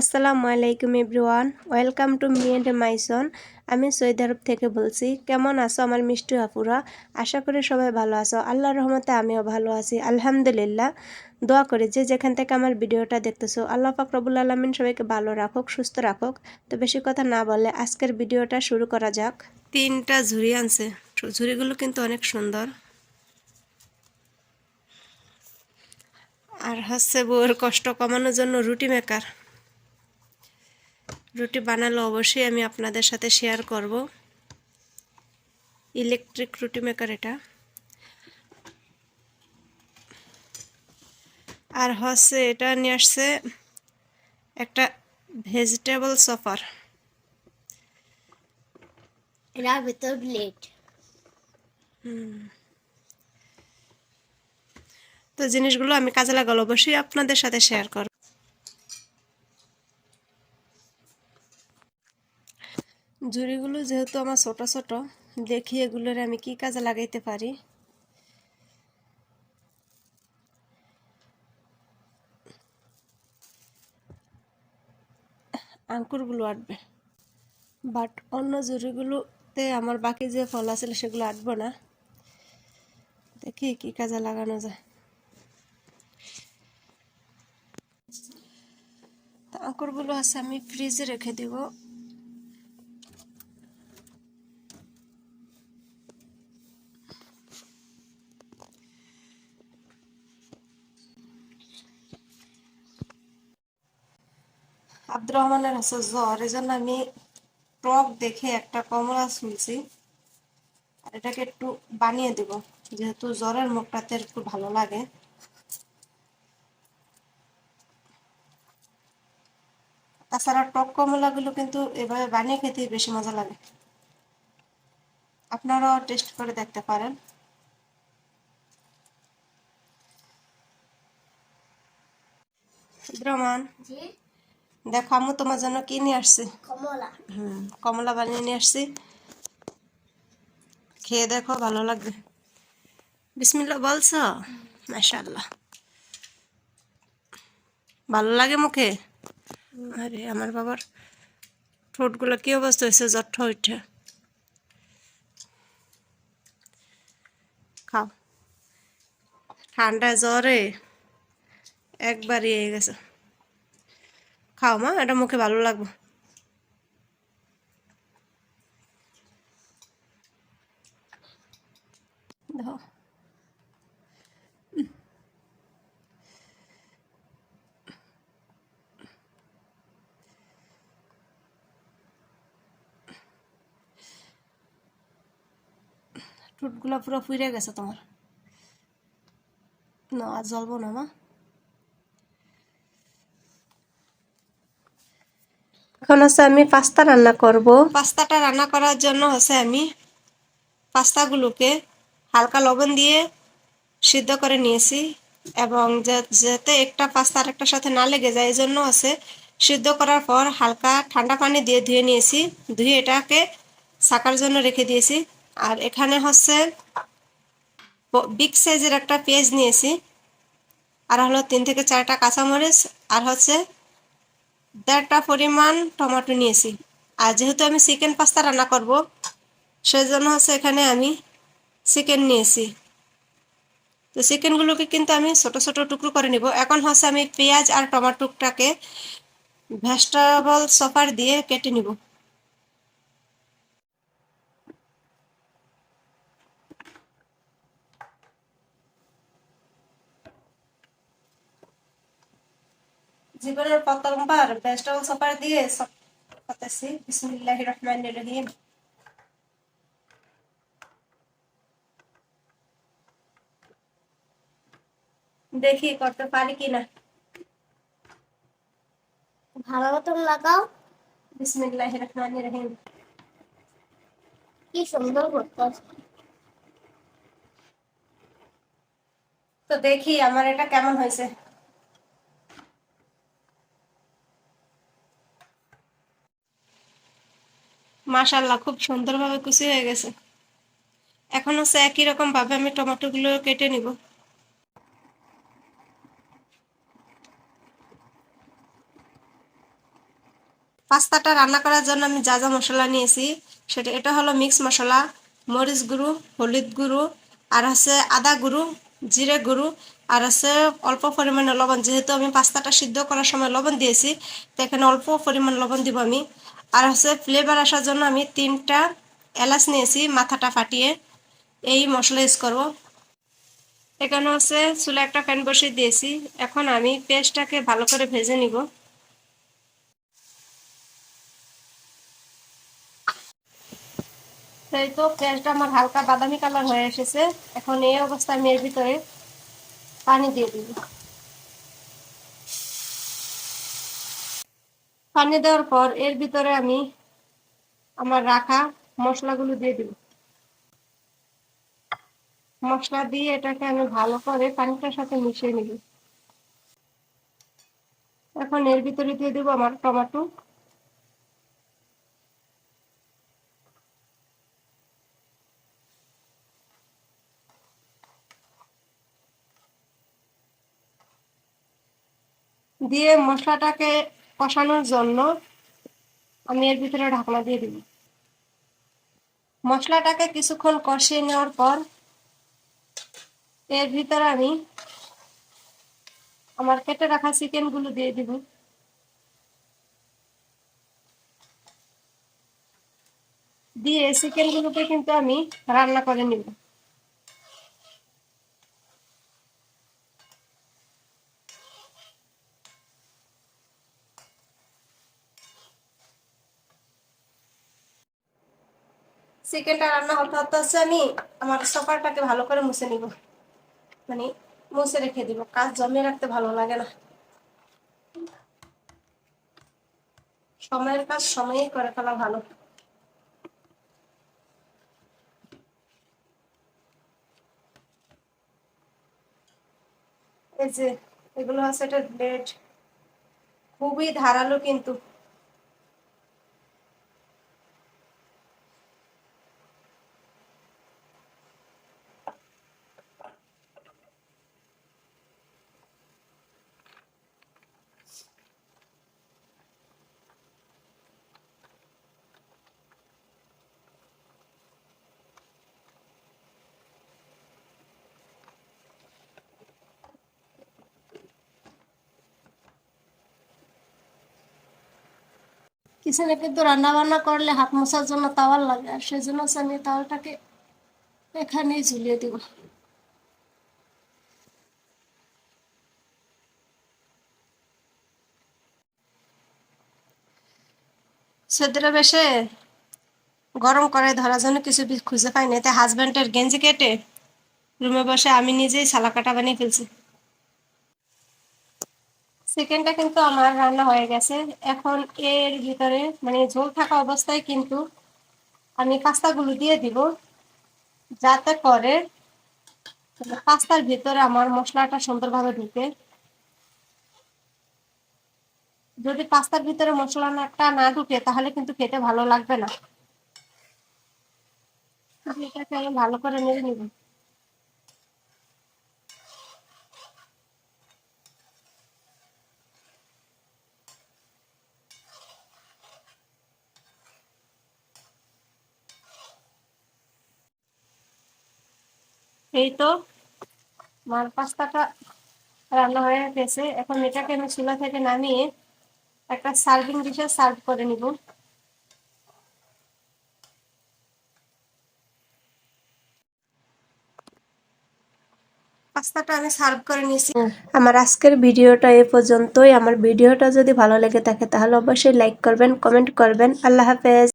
আসসালামু আলাইকুম everyone, welcome to me and my son আমি সৌদি আরব থেকে বলছি। কেমন আছো আমার মিষ্টি আপুরা? আশা করি সবাই ভালো আছো। আল্লাহর রহমতে আমিও ভালো আছি, আলহামদুলিল্লাহ। দোয়া করি যে যেখান থেকে আমার ভিডিওটা দেখতেছো, আল্লাহ পাক রবুল আলমিন সবাইকে ভালো রাখুক, সুস্থ রাখুক। তো বেশি কথা না বলে আজকের ভিডিওটা শুরু করা যাক। তিনটা ঝুড়ি আনছে। ঝুড়িগুলো কিন্তু অনেক সুন্দর। আর হচ্ছে বউর কষ্ট কমানোর জন্য রুটি মেকার রুটি বানালে অবশ্যই আমি আপনাদের সাথে শেয়ার করব। ইলেকট্রিক রুটি মেকার এটা। আর হচ্ছে এটা নিয়ে আসছে একটা ভেজিটেবল সফার এটার ভিতর ব্লেড তো জিনিসগুলো আমি কাজে লাগালো অবশ্যই আপনাদের সাথে শেয়ার করব। ঝুড়িগুলো যেহেতু আমার ছোট ছোট, দেখি এগুলোর আমি কি কাজে লাগাইতে পারি। আঙ্কুরগুলো আটবে। বাট অন্য জুড়িগুলোতে আমার বাকি যে ফল আছে সেগুলো আটবো না। দেখি কি কাজে লাগানো যায়। আঙ্কুরগুলো আছে আমি ফ্রিজে রেখে দিব। আব্দুর রহমানের হচ্ছে জ্বর এই জন্য আমি টক দেখে একটা কমলা শুনছি। আর এটাকে একটু বানিয়ে দেব, যেহেতু জ্বরের মুখটাতে একটু ভালো লাগে। তাছাড়া টক কমলাগুলো কিন্তু এভাবে বানিয়ে খেতে বেশি মজা লাগে। আপনারাও টেস্ট করে দেখতে পারেন। জি। দেখো আম্মু তোমার জন্য কি নিয়ে আসছি? কমলা। হুম কমলা বানিয়ে নিয়ে আসছি। খেয়ে দেখো ভালো লাগবে। বিসমিল্লা বলছ? মাশাল্লাহ ভালো লাগে মুখে? আরে আমার বাবার ঠোঁটগুলো কি অবস্থা হয়েছে? জট্ট উঠে খাও। ঠান্ডা জ্বরে একবারই হয়ে গেছে। খাও, মা, এটা মুখে ভালো লাগবে। ঠোঁটগুলো পুরো ফুইরে গেছে তোমার। না, আর জ্বলবো না, মা। এখন হচ্ছে আমি পাস্তা রান্না করব। পাস্তাটা রান্না করার জন্য হচ্ছে আমি পাস্তাগুলোকে হালকা লবণ দিয়ে সিদ্ধ করে নিয়েছি এবং যাতে একটা পাস্তা আরেকটার সাথে না লেগে যায় এই জন্য হচ্ছে সিদ্ধ করার পর হালকা ঠান্ডা পানি দিয়ে ধুয়ে নিয়েছি। ধুয়ে এটাকে ছাকার জন্য রেখে দিয়েছি। আর এখানে হচ্ছে বিগ সাইজের একটা পেঁয়াজ নিয়েছি। আর হলো তিন থেকে চারটা কাঁচামরিচ আর হচ্ছে দেড়টা পরিমাণ টমেটো নিয়েছি। আর যেহেতু আমি চিকেন পাস্তা রান্না করব সেই জন্য হচ্ছে এখানে আমি চিকেন নিয়েছি। তো চিকেনগুলোকে কিন্তু আমি ছোট ছোট টুকরো করে নিব। এখন হচ্ছে আমি পেঁয়াজ আর টমাটোটাকে ভেজিটেবল সফার দিয়ে কেটে নিব। জীবনের প্রথমবার ভেজিটেবল সফার দিয়ে সব করতেছি। বিসমিল্লাহির রহমানির রহিম। দেখি করতে পারি কিনা। ভালো মতন লাগাও। বিসমিল্লাহির রহমানির রহিম। কি সুন্দর করতে তো দেখি আমার এটা কেমন হয়েছে। মাশাল্লাহ খুব সুন্দরভাবে কুচি হয়ে গেছে। এখন হচ্ছে একই রকম ভাবে আমি টমেটোগুলো কেটে নিব। পাস্তাটা রান্না করার জন্য আমি যা যা মশলা নিয়েছি, সেটা এটা হলো মিক্স মশলা, মরিচ গুঁড়ো, হলুদ গুঁড়ো, আর হচ্ছে আদা গুঁড়ো, জিরে গুঁড়ো, আর হচ্ছে অল্প পরিমাণে লবণ। যেহেতু আমি পাস্তাটা সিদ্ধ করার সময় লবণ দিয়েছি, তো এখানে অল্প পরিমাণ লবণ দিব আমি। আর হচ্ছে ফ্লেভার আসার জন্য আমি তিনটা এলাচ নিয়েছি, মাথাটা ফাটিয়ে। এই মশলা ইউজ করব। এখানে হচ্ছে চুলে একটা প্যান বসিয়ে দিয়েছি। এখন আমি পেঁয়াজটাকে ভালো করে ভেজে নিব। সেই তো পেঁয়াজটা আমার হালকা বাদামি কালার হয়ে এসেছে। এখন এই অবস্থায় আমি এর ভিতরে পানি দিয়ে দিব। পানি দেওয়ার পর এর ভিতরে আমি আমার রাখা মশলাগুলো দিয়ে দিব। মশলা দিয়ে এটাকে আমি ভালো করে পানিটার সাথে মিশিয়ে নিব। এখন এর ভিতরে দিয়ে দেবো আমার টমেটো। দিয়ে মশলাটাকে কষানোর জন্য আমি এর ভিতরে ঢাকনা দিয়ে দিব। মশলাটাকে কিছুক্ষণ কষিয়ে নেওয়ার পর এর ভিতরে আমি আমার কেটে রাখা চিকেনগুলো দিয়ে দিব। দিয়ে চিকেন গুলোকে কিন্তু আমি রান্না করে নিব। চিকেনটা রান্না হতে হতে হচ্ছে আমি আমার সফারটাকে ভালো করে মুছে নিব। মানে মুছে রেখে দিব, কাজ জমিয়ে রাখতে ভালো লাগে না। সময়ের কাজ সময়েই করে ফেলা ভালো। এই যে, এগুলো হচ্ছে এটা ব্লেড খুবই ধারালো কিন্তু। কিচেনে কিন্তু রান্না বান্না করলে হাত মোছার জন্য তাওয়াল লাগে, আর সেই জন্য আমি তাওয়ালটাকে এখানেই ঝুলিয়ে দিব। সেদিনে বেশে গরম করে ধরার জন্য কিছু খুঁজে পাইনি। তাই হাজব্যান্ডের গেঞ্জি কেটে রুমে বসে আমি নিজেই সালা কাটা বানিয়ে ফেলছি। চিকেনটা কিন্তু আমার রান্না হয়ে গেছে। এখন এর ভিতরে মানে ঝোল থাকা অবস্থায় কিন্তু আমি পাস্তাগুলো দিয়ে দিব, যাতে করে পাস্তার ভিতরে আমার মশলাটা সুন্দরভাবে ঢুকে। যদি পাস্তার ভিতরে মশলাটা না ঢুকে, তাহলে কিন্তু খেতে ভালো লাগবে না। এটাকে আমি ভালো করে নেড়ে নিব। এই তো আমার পাস্তাটা রান্না হয়ে গেছে। এখন এটাকে আমি চুলা থেকে নামিয়ে একটা সার্ভিং ডিশে সার্ভ করে নিব। আমার আজকের ভিডিওটা এ পর্যন্তই। আমার ভিডিওটা যদি ভালো লেগে থাকে, তাহলে অবশ্যই লাইক করবেন কমেন্ট করবেন। আল্লাহ হাফেজ।